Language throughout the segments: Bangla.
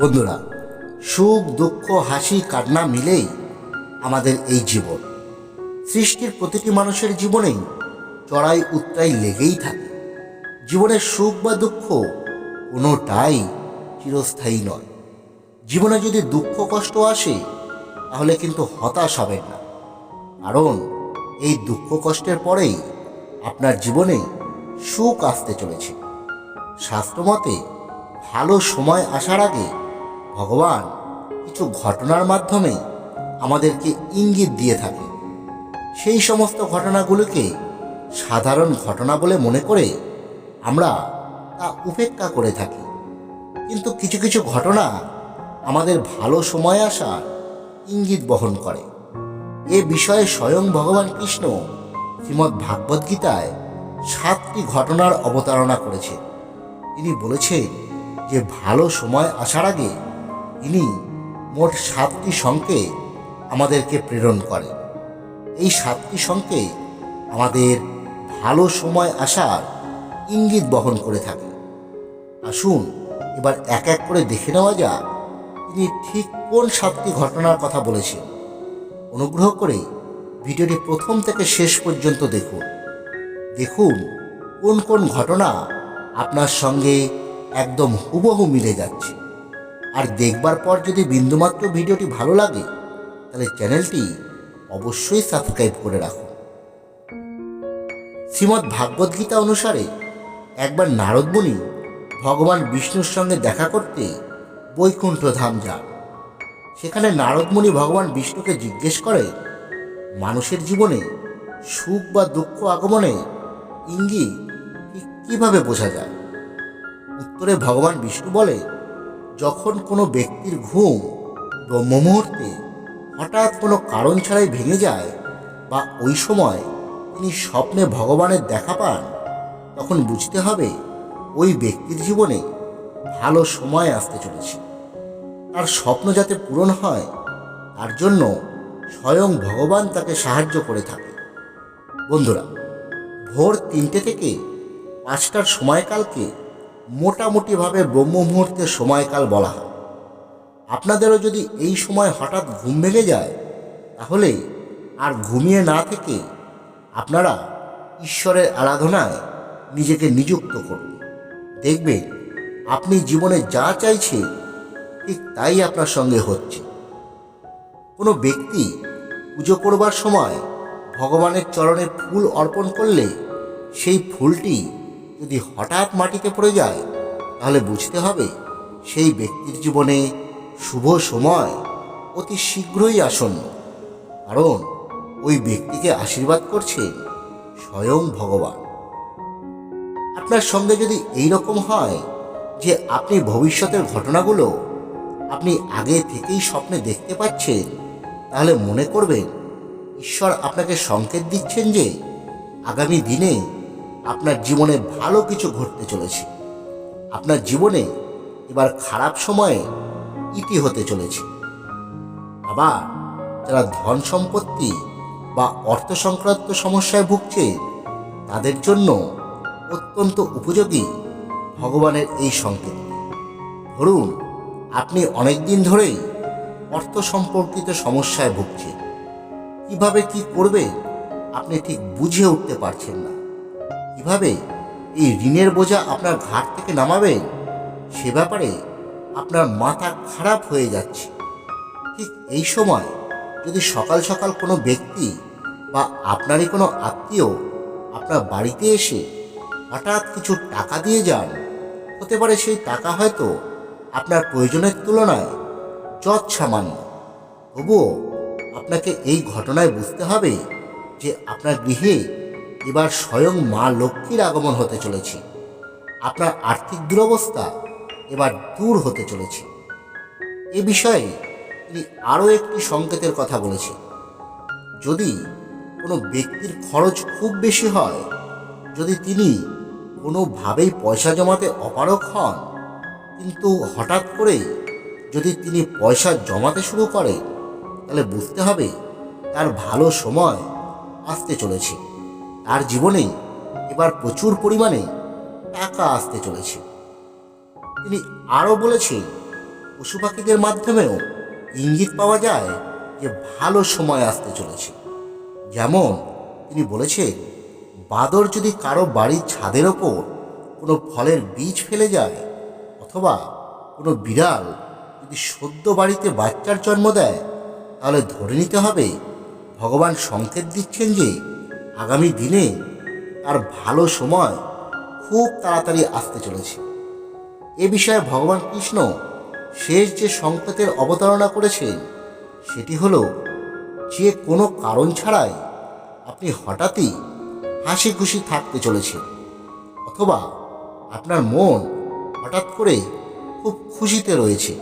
বন্ধুরা, সুখ, দুঃখ, হাসি, কান্না মিলেই আমাদের এই জীবন। সৃষ্টির প্রতিটি মানুষের জীবনেই চড়াই উত্তরাই লেগেই থাকে। জীবনের সুখ বা দুঃখ কোনোটাই চিরস্থায়ী নয়। জীবনে যদি দুঃখ, কষ্ট আসে, তাহলে কিন্তু হতাশ হবেন না। কারণ এই দুঃখ, কষ্টের পরেই আপনার জীবনে সুখ আসতে চলেছে। শাস্ত্রমতে, ভালো সময় আসার আগে ভগবান কিছু ঘটনার মাধ্যমে আমাদেরকে ইঙ্গিত দিয়ে থাকে। সেই সমস্ত ঘটনাগুলোকে সাধারণ ঘটনা বলে মনে করে আমরা তা উপেক্ষা করে থাকি। কিন্তু কিছু কিছু ঘটনা আমাদের ভালো সময় আসা ইঙ্গিত বহন করে। এ বিষয়ে স্বয়ং ভগবান কৃষ্ণ শ্রীমদ্ ভাগবত গীতায় সাতটি ঘটনার অবতারণা করেছে তিনি বলেছেন যে ভালো সময় আসার আগে তিনি মোট সাতটি সংকেত আমাদেরকে প্রেরণ করেন। এই সাতটি সংকেত আমাদের ভালো সময় আসার ইঙ্গিত বহন করে থাকে। আসুন এবার এক এক করে দেখে নেওয়া যাক তিনি ঠিক কোন সাতটি ঘটনার কথা বলেছেন। অনুগ্রহ করে ভিডিওটি প্রথম থেকে শেষ পর্যন্ত দেখুন। দেখুন কোন কোন ঘটনা আপনার সঙ্গে একদম হুবহু মিলে যাচ্ছে। আর দেখবার পর যদি বিন্দুমাত্র ভিডিওটি ভালো লাগে, তাহলে চ্যানেলটি অবশ্যই সাবস্ক্রাইব করে রাখুন। শ্রীমদ্ ভাগবত গীতা অনুসারে একবার নারদ মুনি ভগবান বিষ্ণুর সঙ্গে দেখা করতে বৈকুণ্ঠ ধাম যান। সেখানে নারদ মুনি ভগবান বিষ্ণুকে জিজ্ঞেস করে, মানুষের জীবনে সুখ বা দুঃখ আগমনে ইঙ্গিত কীভাবে বোঝা যায়? উত্তরে ভগবান বিষ্ণু বলে যখন কোনো ব্যক্তির ঘুম ব্রহ্ম মুহূর্তে হঠাৎ কোনো কারণ ছাড়াই ভেঙে যায় বা ওই সময় তিনি স্বপ্নে ভগবানের দেখা পান, তখন বুঝতে হবে ওই ব্যক্তির জীবনে ভালো সময় আসতে চলেছে। তার স্বপ্ন যাতে পূরণ হয়, তার জন্য স্বয়ং ভগবান তাকে সাহায্য করে থাকে। বন্ধুরা, ভোর তিনটে থেকে পাঁচটার সময়কালকে মোটামুটিভাবে ব্রহ্ম মুহূর্তের সময়কাল বলা হয়। আপনাদেরও যদি এই সময় হঠাৎ ঘুম ভেঙে যায়, তাহলে আর ঘুমিয়ে না থেকে আপনারা ঈশ্বরের আরাধনায় নিজেকে নিযুক্ত করুন। দেখবেন আপনি জীবনে যা চাইছেন, ঠিক তাই আপনার সঙ্গে হচ্ছে। কোনো ব্যক্তি পুজো করবার সময় ভগবানের চরণে ফুল অর্পণ করলে সেই ফুলটি যদি হঠাৎ মাটিতে পড়ে যায়, তাহলে বুঝতে হবে সেই ব্যক্তির জীবনে শুভ সময় অতি শীঘ্রই আসন্ন। কারণ ওই ব্যক্তিকে আশীর্বাদ করছেন স্বয়ং ভগবান। আপনার সঙ্গে যদি এই রকম হয় যে আপনি ভবিষ্যতের ঘটনাগুলো আপনি আগে থেকেই স্বপ্নে দেখতে পাচ্ছেন, তাহলে মনে করবেন ঈশ্বর আপনাকে সংকেত দিচ্ছেন যে আগামী দিনে আপনার জীবনে ভালো কিছু ঘটতে চলেছে। আপনার জীবনে এবার খারাপ সময়ে ইতি হতে চলেছে। আবার যারা ধন সম্পত্তি বা অর্থ সংক্রান্ত সমস্যায় ভুগছে, তাদের জন্য অত্যন্ত উপযোগী ভগবানের এই সংকেত। ধরুন, আপনি অনেক দিন ধরেই অর্থ সম্পর্কিত সমস্যায় ভুগছেন। কীভাবে কি করবে, আপনি ঠিক বুঝে উঠতে পারছেন না। কীভাবে এই ঋণের বোঝা আপনার ঘাট থেকে নামাবেন সে ব্যাপারে আপনার মাথা খারাপ হয়ে যাচ্ছে। ঠিক এই সময় যদি সকাল সকাল কোনো ব্যক্তি বা আপনারই কোনো আত্মীয় আপনার বাড়িতে এসে হঠাৎ কিছু টাকা দিয়ে যান, হতে পারে সেই টাকা হয়তো আপনার প্রয়োজনের তুলনায় যৎ সামান্য তবুও আপনাকে এই ঘটনায় বুঝতে হবে যে আপনার গৃহে এবার স্বয়ং মা লক্ষ্মীর আগমন হতে চলেছে। আপনার আর্থিক দুরবস্থা এবার দূর হতে চলেছে। এ বিষয়ে তিনি আরও একটি সংকেতের কথা বলেছেন। যদি কোনো ব্যক্তির খরচ খুব বেশি হয়, যদি তিনি কোনোভাবেই পয়সা জমাতে অপারক হন, কিন্তু হঠাৎ করে যদি তিনি পয়সা জমাতে শুরু করে, তাহলে বুঝতে হবে তার ভালো সময় আসতে চলেছে। তার জীবনে এবার প্রচুর পরিমাণে টাকা আসতে চলেছে। তিনি আরও বলেছেন, পশু পাখিদের মাধ্যমেও ইঙ্গিত পাওয়া যায় যে ভালো সময় আসতে চলেছে। যেমন তিনি বলেছেন, বাদর যদি কারও বাড়ির ছাদের ওপর কোনো ফলের বীজ ফেলে যায় অথবা কোনো বিড়াল যদি সদ্য বাড়িতে বাচ্চার জন্ম দেয়, তাহলে ধরে নিতে হবে ভগবান সংকেত দিচ্ছেন যে আগামী দিনে তার ভালো সময় খুব তাড়াতাড়ি আসতে চলেছে। এ বিষয়ে ভগবান কৃষ্ণ শেষ যে সংকেতের অবতারণা করেছেন, সেটি হলো যে কোনো কারণ ছাড়াই আপনি হঠাৎই হাসি খুশি থাকতে চলেছেন, অথবা আপনার মন হঠাৎ করে খুব খুশিতে রয়েছে।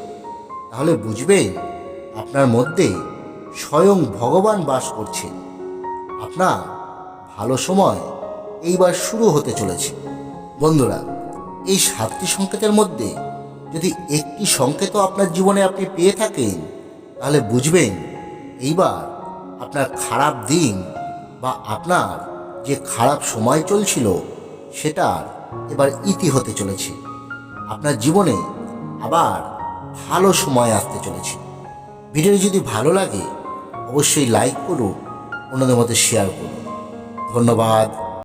তাহলে বুঝবেন আপনার মধ্যে স্বয়ং ভগবান বাস করছে আপনার ভালো সময় এইবার শুরু হতে চলেছে। বন্ধুরা, এই সাতটি সংকেতের মধ্যে যদি একটি সংকেতও আপনার জীবনে আপনি পেয়ে থাকেন, তাহলে বুঝবেন এইবার আপনার খারাপ দিন বা আপনার যে খারাপ সময় চলছিল, সেটার এবার ইতি হতে চলেছে। আপনার জীবনে আবার ভালো সময় আসতে চলেছে। ভিডিওটি যদি ভালো লাগে, অবশ্যই লাইক করুন, অন্যদের মধ্যে শেয়ার করুন। ধন্যবাদ।